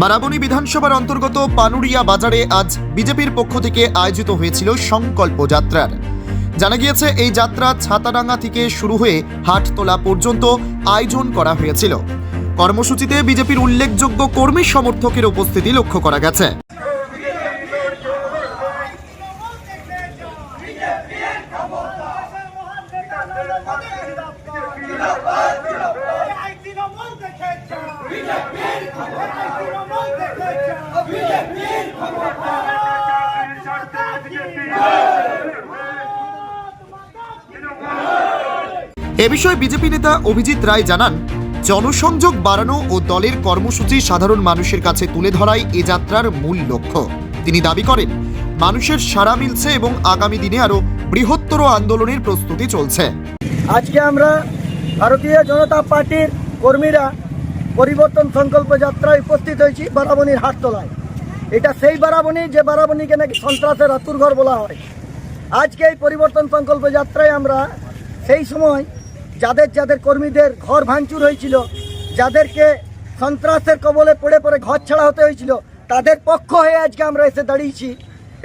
বারাবণী বিধানসভার অন্তর্গত পানুরিয়া বাজারে আজ বিজেপির পক্ষ থেকে আয়োজিত হয়েছিল সংকল্প যাত্রার। জানা গিয়েছে, এই যাত্রা ছাতাডাঙ্গা থেকে শুরু হয়ে হাটতলা পর্যন্ত আয়োজন করা হয়েছিল। কর্মসূচিতে বিজেপির উল্লেখযোগ্য কর্মী সমর্থকের উপস্থিতি লক্ষ্য করা গেছে বিজেপির তৃণমূল দেখে বিজেপির এ বিষয়ে বিজেপি নেতা অভিজিৎ রায় জানান জনসংযোগ বাড়ানো ও দলের কর্মসূচি সাধারণ মানুষের কাছে তুলে ধরাই এ যাত্রার মূল লক্ষ্য। তিনি দাবি করেন মানুষের সাড়া মিলছে এবং আগামী দিনে আরও বৃহত্তর আন্দোলনের প্রস্তুতি চলছে। আজকে আমরা ভারতীয় জনতা পার্টির কর্মীরা পরিবর্তন সংকল্প যাত্রায় উপস্থিত হয়েছি বারাবণীর হাটতলায়। এটা সেই বারাবণী যে বারাবণীকে নাকি সন্ত্রাসের আতুরঘর বলা হয়। আজকে এই পরিবর্তন সংকল্প যাত্রায় আমরা সেই সময় যাদের যাদের কর্মীদের ঘর ভাঙচুর হয়েছিল, যাদেরকে সন্ত্রাসের কবলে পড়ে পড়ে ঘর ছাড়া হতে হয়েছিল, তাদের পক্ষ হয়ে আজকে আমরা এসে দাঁড়িয়েছি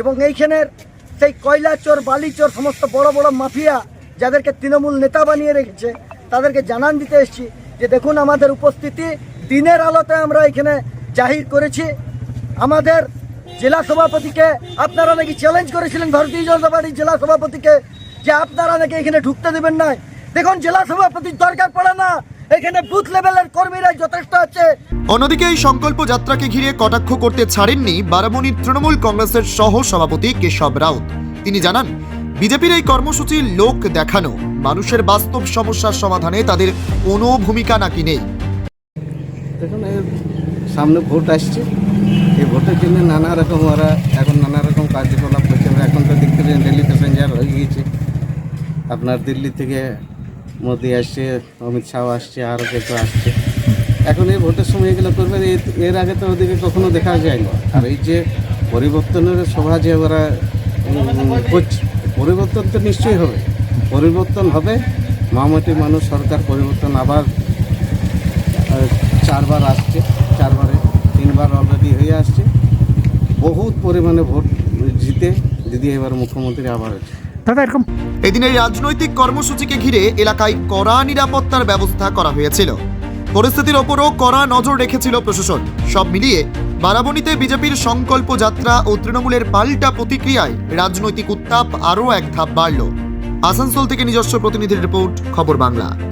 এবং এইখানের সেই কয়লা চোর বালি চোর সমস্ত বড় বড় মাফিয়া যাদেরকে তৃণমূল নেতা বানিয়ে রেখেছে, তাদেরকে জানান দিতে এসেছি। যে দেখুন আমাদের উপস্থিতি, দিনের আলোতে আমরা এখানে জাহির করেছি। আমাদের জেলা সভাপতিকে আপনারা নাকি চ্যালেঞ্জ করেছিলেন ভারতীয় জনতা পার্টির জেলা সভাপতিকে, যে আপনারা নাকি এখানে ঢুকতে দেবেন না দেখুন, জেলা সভাপতির দরকার পড়ে না। এখানে বুথ লেভেলের কর্মীরা যথেষ্ট আছে। অন্যদিকে এই সংকল্প যাত্রাকে ঘিরে কটাক্ষ করতে ছাড়েননি বারাবণীর তৃণমূল কংগ্রেসের সহ সভাপতি কেশব রাউত। তিনি জানান বিজেপির এই কর্মসূচি লোক দেখানো, মানুষের বাস্তব সমস্যার সমাধানে তাদের কোনো ভূমিকা নাকি নেই? দেখুন সামনে ভোট আসছে। এই ভোটের জন্য নানা রকম ওরা এখন নানা রকম কার্যকলাপ করছে। এখন তো দেখতে ডেলি প্যাসেঞ্জার হয়ে গিয়েছে। আপনার দিল্লি থেকে মোদি আসছে, অমিত শাহ আসছে, আরও কিছু আসছে। এখন এই ভোটের সময় এগুলো করবে, এ- এর আগে তো ওদিকে কখনো দেখা যায়নি। আর এই যে পরিবর্তনের সভা যে ওরা করছে। পরিবর্তন তো নিশ্চয়ই হবে। পরিবর্তন হবে। মামাটি মানুষ সরকার পরিবর্তন আবার চারবার আসছে চারবারে তিনবার অলরেডি হয়ে আসছে। বহুত পরিমাণে ভোট জিতে দিদি এবার মুখ্যমন্ত্রী আবার হচ্ছে এদিনের রাজনৈতিক কর্মসূচিকে ঘিরে এলাকায় কড়া নিরাপত্তার ব্যবস্থা করা হয়েছিল। পরিস্থিতির ওপরও কড়া নজর রেখেছিল প্রশাসন। সব মিলিয়ে বারাবণীতে বিজেপির সংকল্প যাত্রা ও তৃণমূলের পাল্টা প্রতিক্রিয়ায় রাজনৈতিক উত্তাপ আরও এক ধাপ বাড়ল। আসানসোল থেকে নিজস্ব প্রতিনিধির রিপোর্ট, খবর বাংলা।